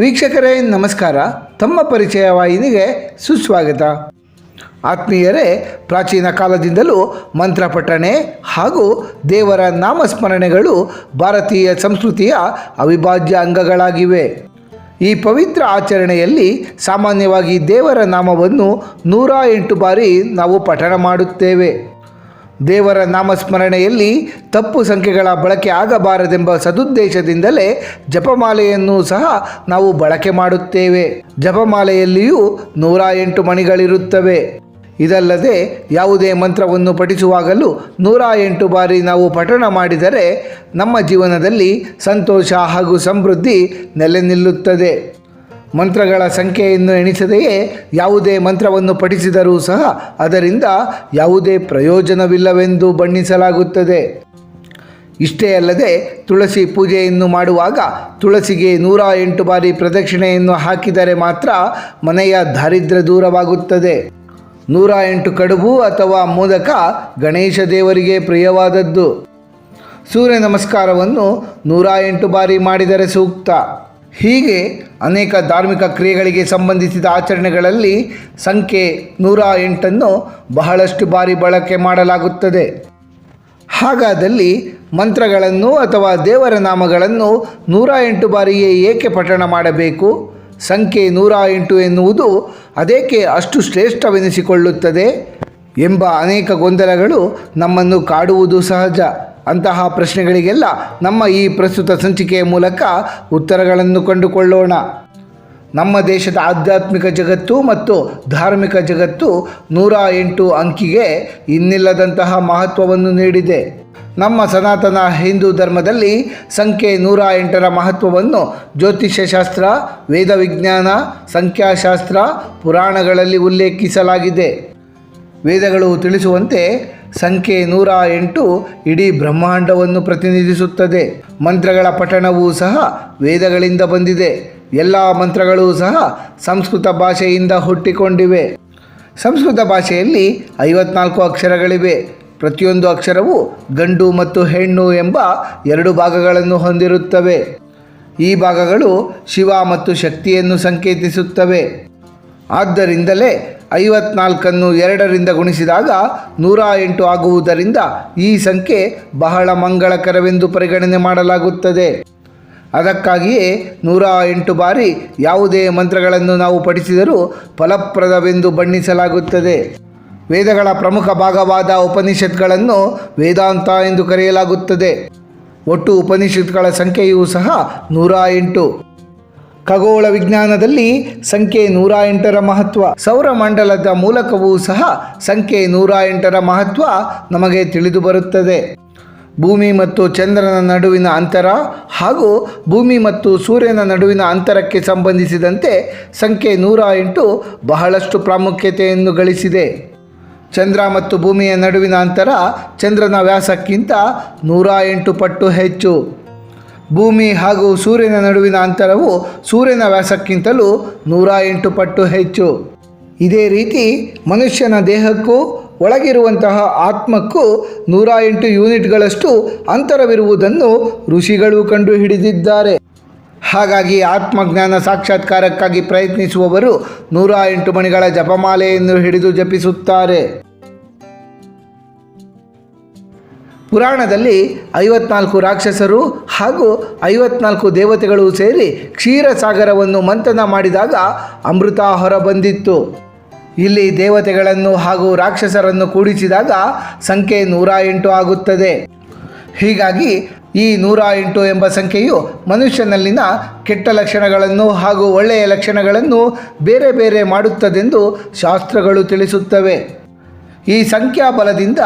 ವೀಕ್ಷಕರೇ, ನಮಸ್ಕಾರ. ತಮ್ಮ ಪರಿಚಯ ವಾಹಿನಿಗೆ ಸುಸ್ವಾಗತ. ಆತ್ಮೀಯರೇ, ಪ್ರಾಚೀನ ಕಾಲದಿಂದಲೂ ಮಂತ್ರ ಪಠಣೆ ಹಾಗೂ ದೇವರ ನಾಮಸ್ಮರಣೆಗಳು ಭಾರತೀಯ ಸಂಸ್ಕೃತಿಯ ಅವಿಭಾಜ್ಯ ಅಂಗಗಳಾಗಿವೆ. ಈ ಪವಿತ್ರ ಆಚರಣೆಯಲ್ಲಿ ಸಾಮಾನ್ಯವಾಗಿ ದೇವರ ನಾಮವನ್ನು ನೂರ ಎಂಟು ಬಾರಿ ನಾವು ಪಠಣ ಮಾಡುತ್ತೇವೆ. ದೇವರ ನಾಮಸ್ಮರಣೆಯಲ್ಲಿ ತಪ್ಪು ಸಂಖ್ಯೆಗಳ ಬಳಕೆ ಆಗಬಾರದೆಂಬ ಸದುದ್ದೇಶದಿಂದಲೇ ಜಪಮಾಲೆಯನ್ನು ಸಹ ನಾವು ಬಳಕೆ ಮಾಡುತ್ತೇವೆ. ಜಪಮಾಲೆಯಲ್ಲಿಯೂ ನೂರ ಎಂಟು ಮಣಿಗಳಿರುತ್ತವೆ. ಇದಲ್ಲದೆ ಯಾವುದೇ ಮಂತ್ರವನ್ನು ಪಠಿಸುವಾಗಲೂ ನೂರ ಎಂಟು ಬಾರಿ ನಾವು ಪಠಣ ಮಾಡಿದರೆ ನಮ್ಮ ಜೀವನದಲ್ಲಿ ಸಂತೋಷ ಹಾಗೂ ಸಮೃದ್ಧಿ ನೆಲೆ ನಿಲ್ಲುತ್ತದೆ ಮಂತ್ರಗಳ ಸಂಖ್ಯೆಯನ್ನು ಎಣಿಸದೆಯೇ ಯಾವುದೇ ಮಂತ್ರವನ್ನು ಪಠಿಸಿದರೂ ಸಹ ಅದರಿಂದ ಯಾವುದೇ ಪ್ರಯೋಜನವಿಲ್ಲವೆಂದು ಬಣ್ಣಿಸಲಾಗುತ್ತದೆ. ಇಷ್ಟೇ ಅಲ್ಲದೆ ತುಳಸಿ ಪೂಜೆಯನ್ನು ಮಾಡುವಾಗ ತುಳಸಿಗೆ ನೂರ ಎಂಟು ಬಾರಿ ಪ್ರದಕ್ಷಿಣೆಯನ್ನು ಹಾಕಿದರೆ ಮಾತ್ರ ಮನೆಯ ದಾರಿದ್ರ್ಯ ದೂರವಾಗುತ್ತದೆ. ನೂರ ಎಂಟು ಕಡುಬು ಅಥವಾ ಮೋದಕ ಗಣೇಶ ದೇವರಿಗೆ ಪ್ರಿಯವಾದದ್ದು. ಸೂರ್ಯ ನಮಸ್ಕಾರವನ್ನು ನೂರ ಎಂಟು ಬಾರಿ ಮಾಡಿದರೆ ಸೂಕ್ತ. ಹೀಗೆ ಅನೇಕ ಧಾರ್ಮಿಕ ಕ್ರಿಯೆಗಳಿಗೆ ಸಂಬಂಧಿಸಿದ ಆಚರಣೆಗಳಲ್ಲಿ ಸಂಖ್ಯೆ ನೂರ ಎಂಟನ್ನು ಬಹಳಷ್ಟು ಬಾರಿ ಬಳಕೆ ಮಾಡಲಾಗುತ್ತದೆ. ಹಾಗಾದಲ್ಲಿ ಮಂತ್ರಗಳನ್ನು ಅಥವಾ ದೇವರ ನಾಮಗಳನ್ನು ನೂರ ಎಂಟು ಬಾರಿಯೇ ಏಕೆ ಪಠಣ ಮಾಡಬೇಕು? ಸಂಖ್ಯೆ ನೂರ ಎಂಟು ಎನ್ನುವುದು ಅದೇಕೆ ಅಷ್ಟು ಶ್ರೇಷ್ಠವೆನಿಸಿಕೊಳ್ಳುತ್ತದೆ? ಎಂಬ ಅನೇಕ ಗೊಂದಲಗಳು ನಮ್ಮನ್ನು ಕಾಡುವುದು ಸಹಜ. ಅಂತಹ ಪ್ರಶ್ನೆಗಳಿಗೆಲ್ಲ ನಮ್ಮ ಈ ಪ್ರಸ್ತುತ ಸಂಚಿಕೆಯ ಮೂಲಕ ಉತ್ತರಗಳನ್ನು ಕಂಡುಕೊಳ್ಳೋಣ. ನಮ್ಮ ದೇಶದ ಆಧ್ಯಾತ್ಮಿಕ ಜಗತ್ತು ಮತ್ತು ಧಾರ್ಮಿಕ ಜಗತ್ತು ನೂರ ಎಂಟು ಅಂಕಿಗೆ ಇನ್ನಿಲ್ಲದಂತಹ ಮಹತ್ವವನ್ನು ನೀಡಿದೆ. ನಮ್ಮ ಸನಾತನ ಹಿಂದೂ ಧರ್ಮದಲ್ಲಿ ಸಂಖ್ಯೆ ನೂರ ಎಂಟರ ಮಹತ್ವವನ್ನು ಜ್ಯೋತಿಷ್ಯ ಶಾಸ್ತ್ರ ವೇದ ವಿಜ್ಞಾನ ಸಂಖ್ಯಾಶಾಸ್ತ್ರ, ಪುರಾಣಗಳಲ್ಲಿ ಉಲ್ಲೇಖಿಸಲಾಗಿದೆ. ವೇದಗಳು ತಿಳಿಸುವಂತೆ ಸಂಖ್ಯೆ ನೂರ ಎಂಟು ಇಡೀ ಬ್ರಹ್ಮಾಂಡವನ್ನು ಪ್ರತಿನಿಧಿಸುತ್ತದೆ. ಮಂತ್ರಗಳ ಪಠಣವೂ ಸಹ ವೇದಗಳಿಂದ ಬಂದಿದೆ. ಎಲ್ಲ ಮಂತ್ರಗಳೂ ಸಹ ಸಂಸ್ಕೃತ ಭಾಷೆಯಿಂದ ಹುಟ್ಟಿಕೊಂಡಿವೆ. ಸಂಸ್ಕೃತ ಭಾಷೆಯಲ್ಲಿ ಐವತ್ನಾಲ್ಕು ಅಕ್ಷರಗಳಿವೆ. ಪ್ರತಿಯೊಂದು ಅಕ್ಷರವು ಗಂಡು ಮತ್ತು ಹೆಣ್ಣು ಎಂಬ ಎರಡು ಭಾಗಗಳನ್ನು ಹೊಂದಿರುತ್ತವೆ. ಈ ಭಾಗಗಳು ಶಿವ ಮತ್ತು ಶಕ್ತಿಯನ್ನು ಸಂಕೇತಿಸುತ್ತವೆ. ಆದ್ದರಿಂದಲೇ ಐವತ್ನಾಲ್ಕನ್ನು ಎರಡರಿಂದ ಗುಣಿಸಿದಾಗ ನೂರ ಎಂಟು ಆಗುವುದರಿಂದ ಈ ಸಂಖ್ಯೆ ಬಹಳ ಮಂಗಳಕರವೆಂದು ಪರಿಗಣನೆ ಮಾಡಲಾಗುತ್ತದೆ. ಅದಕ್ಕಾಗಿಯೇ ನೂರ ಎಂಟು ಬಾರಿ ಯಾವುದೇ ಮಂತ್ರಗಳನ್ನು ನಾವು ಪಠಿಸಿದರೂ ಫಲಪ್ರದವೆಂದು ಬಣ್ಣಿಸಲಾಗುತ್ತದೆ. ವೇದಗಳ ಪ್ರಮುಖ ಭಾಗವಾದ ಉಪನಿಷತ್ಗಳನ್ನು ವೇದಾಂತ ಎಂದು ಕರೆಯಲಾಗುತ್ತದೆ. ಒಟ್ಟು ಉಪನಿಷತ್ಗಳ ಸಂಖ್ಯೆಯೂ ಸಹ ನೂರ ಎಂಟು. ಖಗೋಳ ವಿಜ್ಞಾನದಲ್ಲಿ ಸಂಖ್ಯೆ ನೂರ ಎಂಟರ ಮಹತ್ವ. ಸೌರಮಂಡಲದ ಮೂಲಕವೂ ಸಹ ಸಂಖ್ಯೆ ನೂರ ಎಂಟರ ಮಹತ್ವ ನಮಗೆ ತಿಳಿದು ಬರುತ್ತದೆ. ಭೂಮಿ ಮತ್ತು ಚಂದ್ರನ ನಡುವಿನ ಅಂತರ ಹಾಗೂ ಭೂಮಿ ಮತ್ತು ಸೂರ್ಯನ ನಡುವಿನ ಅಂತರಕ್ಕೆ ಸಂಬಂಧಿಸಿದಂತೆ ಸಂಖ್ಯೆ ನೂರ ಎಂಟು ಬಹಳಷ್ಟು ಪ್ರಾಮುಖ್ಯತೆಯನ್ನು ಗಳಿಸಿದೆ. ಚಂದ್ರ ಮತ್ತು ಭೂಮಿಯ ನಡುವಿನ ಅಂತರ ಚಂದ್ರನ ವ್ಯಾಸಕ್ಕಿಂತ ನೂರ ಎಂಟು ಪಟ್ಟು ಹೆಚ್ಚು. ಭೂಮಿ ಹಾಗೂ ಸೂರ್ಯನ ನಡುವಿನ ಅಂತರವು ಸೂರ್ಯನ ವ್ಯಾಸಕ್ಕಿಂತಲೂ ನೂರ ಎಂಟು ಪಟ್ಟು ಹೆಚ್ಚು. ಇದೇ ರೀತಿ ಮನುಷ್ಯನ ದೇಹಕ್ಕೂ ಒಳಗಿರುವಂತಹ ಆತ್ಮಕ್ಕೂ ನೂರ ಎಂಟು ಯೂನಿಟ್ಗಳಷ್ಟು ಅಂತರವಿರುವುದನ್ನು ಋಷಿಗಳು ಕಂಡುಹಿಡಿದಿದ್ದಾರೆ. ಹಾಗಾಗಿ ಆತ್ಮಜ್ಞಾನ ಸಾಕ್ಷಾತ್ಕಾರಕ್ಕಾಗಿ ಪ್ರಯತ್ನಿಸುವವರು ನೂರ ಎಂಟು ಮಣಿಗಳ ಜಪಮಾಲೆಯನ್ನು ಹಿಡಿದು ಜಪಿಸುತ್ತಾರೆ. ಪುರಾಣದಲ್ಲಿ ಐವತ್ನಾಲ್ಕು ರಾಕ್ಷಸರು ಹಾಗೂ ಐವತ್ನಾಲ್ಕು ದೇವತೆಗಳು ಸೇರಿ ಕ್ಷೀರಸಾಗರವನ್ನು ಮಂಥನ ಮಾಡಿದಾಗ ಅಮೃತ ಹೊರಬಂದಿತ್ತು. ಇಲ್ಲಿ ದೇವತೆಗಳನ್ನು ಹಾಗೂ ರಾಕ್ಷಸರನ್ನು ಕೂಡಿಸಿದಾಗ ಸಂಖ್ಯೆ ನೂರ ಎಂಟು ಆಗುತ್ತದೆ. ಹೀಗಾಗಿ ಈ ನೂರ ಎಂಟು ಎಂಬ ಸಂಖ್ಯೆಯು ಮನುಷ್ಯನಲ್ಲಿನ ಕೆಟ್ಟ ಲಕ್ಷಣಗಳನ್ನು ಹಾಗೂ ಒಳ್ಳೆಯ ಲಕ್ಷಣಗಳನ್ನು ಬೇರೆ ಬೇರೆ ಮಾಡುತ್ತದೆಂದು ಶಾಸ್ತ್ರಗಳು ತಿಳಿಸುತ್ತವೆ. ಈ ಸಂಖ್ಯಾಬಲದಿಂದ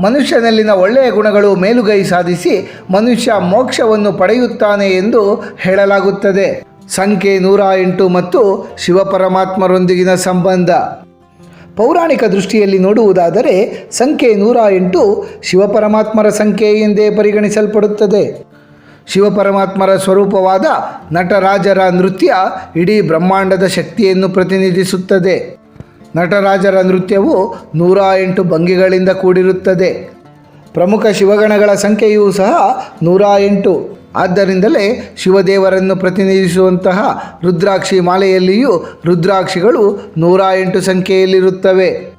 ಮನುಷ್ಯನಲ್ಲಿನ ಒಳ್ಳೆಯ ಗುಣಗಳು ಮೇಲುಗೈ ಸಾಧಿಸಿ ಮನುಷ್ಯ ಮೋಕ್ಷವನ್ನು ಪಡೆಯುತ್ತಾನೆ ಎಂದು ಹೇಳಲಾಗುತ್ತದೆ. ಸಂಖ್ಯೆ ನೂರ ಎಂಟು ಮತ್ತು ಶಿವಪರಮಾತ್ಮರೊಂದಿಗಿನ ಸಂಬಂಧ. ಪೌರಾಣಿಕ ದೃಷ್ಟಿಯಲ್ಲಿ ನೋಡುವುದಾದರೆ ಸಂಖ್ಯೆ ನೂರ ಎಂಟು ಶಿವಪರಮಾತ್ಮರ ಸಂಖ್ಯೆ ಎಂದೇ ಪರಿಗಣಿಸಲ್ಪಡುತ್ತದೆ. ಶಿವಪರಮಾತ್ಮರ ಸ್ವರೂಪವಾದ ನಟರಾಜರ ನೃತ್ಯ ಇಡೀ ಬ್ರಹ್ಮಾಂಡದ ಶಕ್ತಿಯನ್ನು ಪ್ರತಿನಿಧಿಸುತ್ತದೆ. ನಟರಾಜರ ನೃತ್ಯವು ನೂರ ಎಂಟು ಭಂಗಿಗಳಿಂದ ಕೂಡಿರುತ್ತದೆ. ಪ್ರಮುಖ ಶಿವಗಣಗಳ ಸಂಖ್ಯೆಯೂ ಸಹ ನೂರ ಎಂಟು. ಆದ್ದರಿಂದಲೇ ಶಿವದೇವರನ್ನು ಪ್ರತಿನಿಧಿಸುವಂತಹ ರುದ್ರಾಕ್ಷಿ ಮಾಲೆಯಲ್ಲಿಯೂ ರುದ್ರಾಕ್ಷಿಗಳು ನೂರ ಎಂಟು ಸಂಖ್ಯೆಯಲ್ಲಿರುತ್ತವೆ.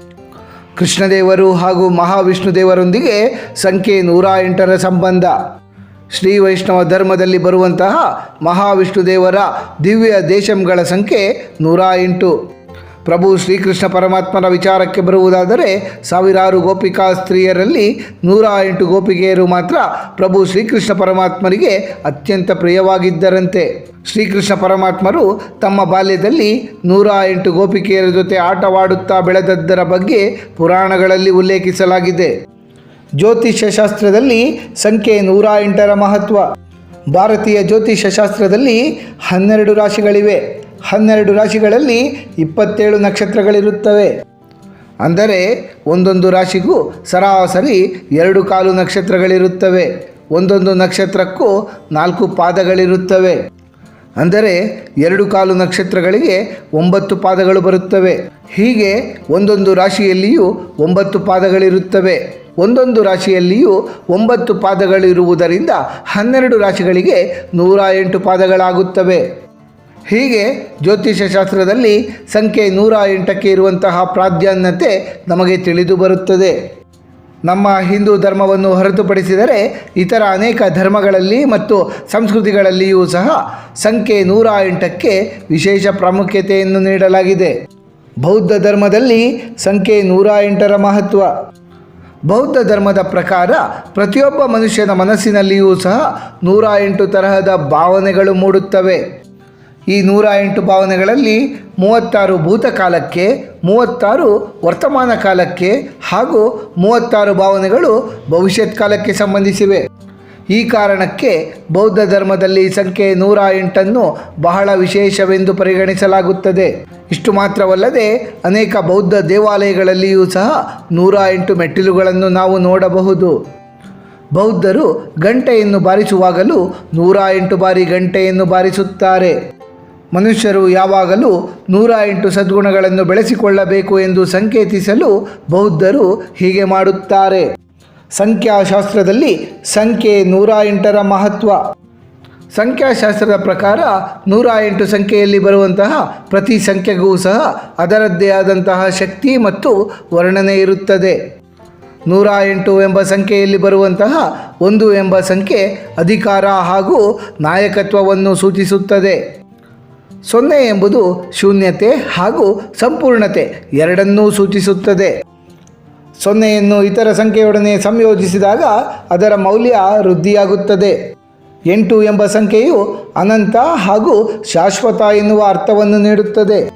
ಕೃಷ್ಣದೇವರು ಹಾಗೂ ಮಹಾವಿಷ್ಣು ದೇವರೊಂದಿಗೆ ಸಂಖ್ಯೆ ನೂರ ಎಂಟರ ಸಂಬಂಧ. ಶ್ರೀ ವೈಷ್ಣವ ಧರ್ಮದಲ್ಲಿ ಬರುವಂತಹ ಮಹಾವಿಷ್ಣು ದೇವರ ದಿವ್ಯ ದೇಶಂಗಳ ಸಂಖ್ಯೆ ನೂರ ಎಂಟು. ಪ್ರಭು ಶ್ರೀಕೃಷ್ಣ ಪರಮಾತ್ಮನ ವಿಚಾರಕ್ಕೆ ಬರುವುದಾದರೆ ಸಾವಿರಾರು ಗೋಪಿಕಾ ಸ್ತ್ರೀಯರಲ್ಲಿ ನೂರ ಎಂಟು ಗೋಪಿಕೆಯರು ಮಾತ್ರ ಪ್ರಭು ಶ್ರೀಕೃಷ್ಣ ಪರಮಾತ್ಮನಿಗೆ ಅತ್ಯಂತ ಪ್ರಿಯವಾಗಿದ್ದರಂತೆ. ಶ್ರೀಕೃಷ್ಣ ಪರಮಾತ್ಮರು ತಮ್ಮ ಬಾಲ್ಯದಲ್ಲಿ ನೂರ ಎಂಟು ಗೋಪಿಕೆಯರ ಜೊತೆ ಆಟವಾಡುತ್ತಾ ಬೆಳೆದದ್ದರ ಬಗ್ಗೆ ಪುರಾಣಗಳಲ್ಲಿ ಉಲ್ಲೇಖಿಸಲಾಗಿದೆ. ಜ್ಯೋತಿಷ್ಯ ಶಾಸ್ತ್ರದಲ್ಲಿ ಸಂಖ್ಯೆ ನೂರ ಎಂಟರ ಮಹತ್ವ. ಭಾರತೀಯ ಜ್ಯೋತಿಷ್ಯ ಶಾಸ್ತ್ರದಲ್ಲಿ ಹನ್ನೆರಡು ರಾಶಿಗಳಿವೆ. ಹನ್ನೆರಡು ರಾಶಿಗಳಲ್ಲಿ ಇಪ್ಪತ್ತೇಳು ನಕ್ಷತ್ರಗಳಿರುತ್ತವೆ. ಅಂದರೆ ಒಂದೊಂದು ರಾಶಿಗೂ ಸರಾಸರಿ ಎರಡು ಕಾಲು ನಕ್ಷತ್ರಗಳಿರುತ್ತವೆ. ಒಂದೊಂದು ನಕ್ಷತ್ರಕ್ಕೂ ನಾಲ್ಕು ಪಾದಗಳಿರುತ್ತವೆ. ಅಂದರೆ ಎರಡು ಕಾಲು ನಕ್ಷತ್ರಗಳಿಗೆ ಒಂಬತ್ತು ಪಾದಗಳು ಬರುತ್ತವೆ. ಹೀಗೆ ಒಂದೊಂದು ರಾಶಿಯಲ್ಲಿಯೂ ಒಂಬತ್ತು ಪಾದಗಳಿರುತ್ತವೆ. ಒಂದೊಂದು ರಾಶಿಯಲ್ಲಿಯೂ ಒಂಬತ್ತು ಪಾದಗಳಿರುವುದರಿಂದ ಹನ್ನೆರಡು ರಾಶಿಗಳಿಗೆ ನೂರ ಎಂಟು ಪಾದಗಳಾಗುತ್ತವೆ. ಹೀಗೆ ಜ್ಯೋತಿಷ್ಯ ಶಾಸ್ತ್ರದಲ್ಲಿ ಸಂಖ್ಯೆ ನೂರ ಎಂಟಕ್ಕೆ ಇರುವಂತಹ ಪ್ರಾಧಾನ್ಯತೆ ನಮಗೆ ತಿಳಿದು ಬರುತ್ತದೆ. ನಮ್ಮ ಹಿಂದೂ ಧರ್ಮವನ್ನು ಹೊರತುಪಡಿಸಿದರೆ ಇತರ ಅನೇಕ ಧರ್ಮಗಳಲ್ಲಿ ಮತ್ತು ಸಂಸ್ಕೃತಿಗಳಲ್ಲಿಯೂ ಸಹ ಸಂಖ್ಯೆ ನೂರ ಎಂಟಕ್ಕೆ ವಿಶೇಷ ಪ್ರಾಮುಖ್ಯತೆಯನ್ನು ನೀಡಲಾಗಿದೆ. ಬೌದ್ಧ ಧರ್ಮದಲ್ಲಿ ಸಂಖ್ಯೆ ನೂರ ಎಂಟರ ಮಹತ್ವ. ಬೌದ್ಧ ಧರ್ಮದ ಪ್ರಕಾರ ಪ್ರತಿಯೊಬ್ಬ ಮನುಷ್ಯನ ಮನಸ್ಸಿನಲ್ಲಿಯೂ ಸಹ ನೂರ ಎಂಟು ತರಹದ ಭಾವನೆಗಳು ಮೂಡುತ್ತವೆ. ಈ ನೂರ ಎಂಟು ಭಾವನೆಗಳಲ್ಲಿ ಮೂವತ್ತಾರು ಭೂತಕಾಲಕ್ಕೆ, ಮೂವತ್ತಾರು ವರ್ತಮಾನ ಕಾಲಕ್ಕೆ ಹಾಗೂ ಮೂವತ್ತಾರು ಭಾವನೆಗಳು ಭವಿಷ್ಯತ್ ಕಾಲಕ್ಕೆ ಸಂಬಂಧಿಸಿವೆ. ಈ ಕಾರಣಕ್ಕೆ ಬೌದ್ಧ ಧರ್ಮದಲ್ಲಿ ಸಂಖ್ಯೆ ನೂರ ಎಂಟನ್ನು ಬಹಳ ವಿಶೇಷವೆಂದು ಪರಿಗಣಿಸಲಾಗುತ್ತದೆ. ಇಷ್ಟು ಮಾತ್ರವಲ್ಲದೆ ಅನೇಕ ಬೌದ್ಧ ದೇವಾಲಯಗಳಲ್ಲಿಯೂ ಸಹ ನೂರ ಎಂಟು ಮೆಟ್ಟಿಲುಗಳನ್ನು ನಾವು ನೋಡಬಹುದು. ಬೌದ್ಧರು ಗಂಟೆಯನ್ನು ಬಾರಿಸುವಾಗಲೂ ನೂರ ಎಂಟು ಬಾರಿ ಗಂಟೆಯನ್ನು ಬಾರಿಸುತ್ತಾರೆ. ಮನುಷ್ಯರು ಯಾವಾಗಲೂ ನೂರ ಎಂಟು ಸದ್ಗುಣಗಳನ್ನು ಬೆಳೆಸಿಕೊಳ್ಳಬೇಕು ಎಂದು ಸಂಕೇತಿಸಲು ಬೌದ್ಧರು ಹೀಗೆ ಮಾಡುತ್ತಾರೆ. ಸಂಖ್ಯಾಶಾಸ್ತ್ರದಲ್ಲಿ ಸಂಖ್ಯೆ ನೂರ ಎಂಟರ ಮಹತ್ವ. ಸಂಖ್ಯಾಶಾಸ್ತ್ರದ ಪ್ರಕಾರ ನೂರ ಎಂಟು ಸಂಖ್ಯೆಯಲ್ಲಿ ಬರುವಂತಹ ಪ್ರತಿ ಸಂಖ್ಯೆಗೂ ಸಹ ಅದರದ್ದೇ ಆದಂತಹ ಶಕ್ತಿ ಮತ್ತು ವರ್ಣನೆ ಇರುತ್ತದೆ. ನೂರ ಎಂಟು ಎಂಬ ಸಂಖ್ಯೆಯಲ್ಲಿ ಬರುವಂತಹ ಒಂದು ಎಂಬ ಸಂಖ್ಯೆ ಅಧಿಕಾರ ಹಾಗೂ ನಾಯಕತ್ವವನ್ನು ಸೂಚಿಸುತ್ತದೆ. ಸೊನ್ನೆ ಎಂಬುದು ಶೂನ್ಯತೆ ಹಾಗೂ ಸಂಪೂರ್ಣತೆ ಎರಡನ್ನೂ ಸೂಚಿಸುತ್ತದೆ. ಸೊನ್ನೆಯನ್ನು ಇತರ ಸಂಖ್ಯೆಯೊಡನೆ ಸಂಯೋಜಿಸಿದಾಗ ಅದರ ಮೌಲ್ಯ ವೃದ್ಧಿಯಾಗುತ್ತದೆ. ಎಂಟು ಎಂಬ ಸಂಖ್ಯೆಯು ಅನಂತ ಹಾಗೂ ಶಾಶ್ವತ ಎನ್ನುವ ಅರ್ಥವನ್ನು ನೀಡುತ್ತದೆ.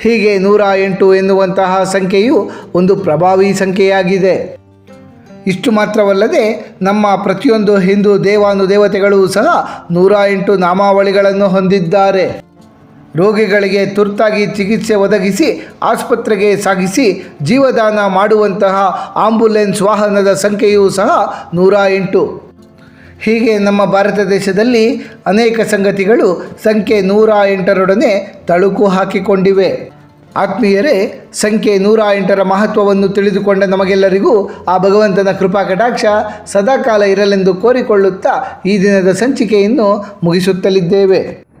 ಹೀಗೆ ನೂರ ಎಂಟು ಎನ್ನುವಂತಹ ಸಂಖ್ಯೆಯು ಒಂದು ಪ್ರಭಾವಿ ಸಂಖ್ಯೆಯಾಗಿದೆ. ಇಷ್ಟು ಮಾತ್ರವಲ್ಲದೆ ನಮ್ಮ ಪ್ರತಿಯೊಂದು ಹಿಂದೂ ದೇವಾನುದೇವತೆಗಳು ಸಹ ನೂರ ಎಂಟು ನಾಮಾವಳಿಗಳನ್ನು ಹೊಂದಿದ್ದಾರೆ. ರೋಗಿಗಳಿಗೆ ತುರ್ತಾಗಿ ಚಿಕಿತ್ಸೆ ಒದಗಿಸಿ, ಆಸ್ಪತ್ರೆಗೆ ಸಾಗಿಸಿ ಜೀವದಾನ ಮಾಡುವಂತಹ ಆಂಬುಲೆನ್ಸ್ ವಾಹನದ ಸಂಖ್ಯೆಯೂ ಸಹ ನೂರ ಎಂಟು. ಹೀಗೆ ನಮ್ಮ ಭಾರತ ದೇಶದಲ್ಲಿ ಅನೇಕ ಸಂಗತಿಗಳು ಸಂಖ್ಯೆ ನೂರ ಎಂಟರೊಡನೆ ತಳುಕು ಹಾಕಿಕೊಂಡಿವೆ. ಆತ್ಮೀಯರೇ, ಸಂಖ್ಯೆ ನೂರ ಎಂಟರ ಮಹತ್ವವನ್ನು ತಿಳಿದುಕೊಂಡ ನಮಗೆಲ್ಲರಿಗೂ ಆ ಭಗವಂತನ ಕೃಪಾ ಕಟಾಕ್ಷ ಸದಾಕಾಲ ಇರಲೆಂದು ಕೋರಿಕೊಳ್ಳುತ್ತಾ ಈ ದಿನದ ಸಂಚಿಕೆಯನ್ನು ಮುಗಿಸುತ್ತಲಿದ್ದೇವೆ.